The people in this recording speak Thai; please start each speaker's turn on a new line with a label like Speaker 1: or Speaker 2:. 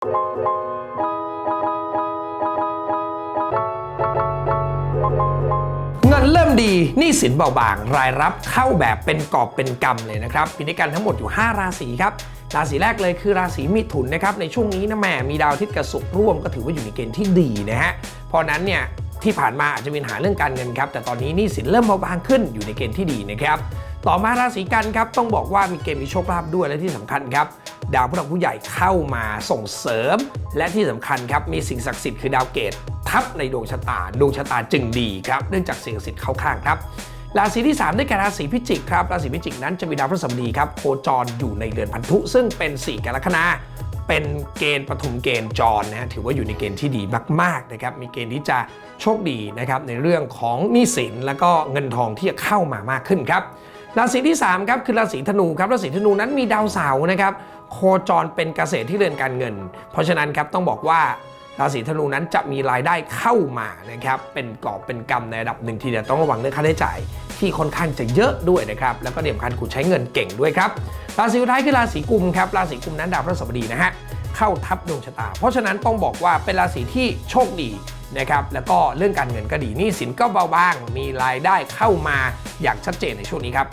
Speaker 1: เงินเริ่มดีหนี้สินเบาบาง รายรับเข้าแบบเป็นกอบเป็นกำเลยนะครับปีนี้กันทั้งหมดอยู่ 5 ราศีครับราศีแรกเลยคือราศีมิถุนนะครับในช่วงนี้นะแหม่มีดาวอาทิตย์กับศุกร์ร่วมก็ถือว่าอยู่ในเกณฑ์ที่ดีนะฮะเพราะนั้นเนี่ยที่ผ่านมาอาจจะมีปัญหาเรื่องการเงินครับแต่ตอนนี้หนี้สินเริ่มเบาบางขึ้นอยู่ในเกณฑ์ที่ดีนะครับ ต่อมาราศีกันครับต้องบอกว่ามีเกณฑ์มีโชคลาภด้วยและที่สำคัญครับดาวผู้หลักผู้ใหญ่เข้ามาส่งเสริม และที่สำคัญครับมีสิ่งศักดิ์สิทธิ์คือดาวเกตทับในดวงชะตาดวงชะตาจึงดีครับเนื่องจากสิ่งศักดิ์สิทธิ์เข้าข้างครับราศีที่ 3 ได้แก่ราศีพิจิกครับราศีพิจิกนั้นจะมีดาวพฤหัสบดีครับโคจรอยู่ในเดือนพันธุ ซึ่งเป็น 4กรคนาเป็นเกณฑ์ปฐุมเกณฑ์จรนะฮะถือว่าอยู่ในเกณฑ์ที่ดีมากๆนะครับมีเกณฑ์ที่จะโชคดีนะครับในเรื่องของหนี้สินแล้วก็เงินทองที่จะเข้ามามากขึ้นครับ ราศีที่3ครับคือราศีธนูครับราศีธนูนั้นมีดาวเสาร์นะครับโคจรเป็นเกษตรที่เรือนการเงิน เพราะฉะนั้นครับต้องบอกว่าราศีธนูนั้นจะมีรายได้เข้ามานะครับเป็นกอบเป็นกำในระดับหนึ่งทีเดียวต้องระวังเรื่องค่าใช้จ่ายที่ค่อนข้างจะเยอะด้วยนะครับแล้วก็เดี่ยมคันคุณใช้เงินเก่งด้วยครับราศีสุดท้ายคือราศีกุมครับราศีกุมนั้นดาวพฤหัสบดีนะฮะเข้าทับดวงชะตา เพราะฉะนั้นต้องบอกว่าเป็นราศีที่โชคดี นะครับแล้วก็เรื่องการเงินก็ดีนี่สินก็เบาบาง มีรายได้เข้ามาอย่างชัดเจนในช่วงนี้ครับ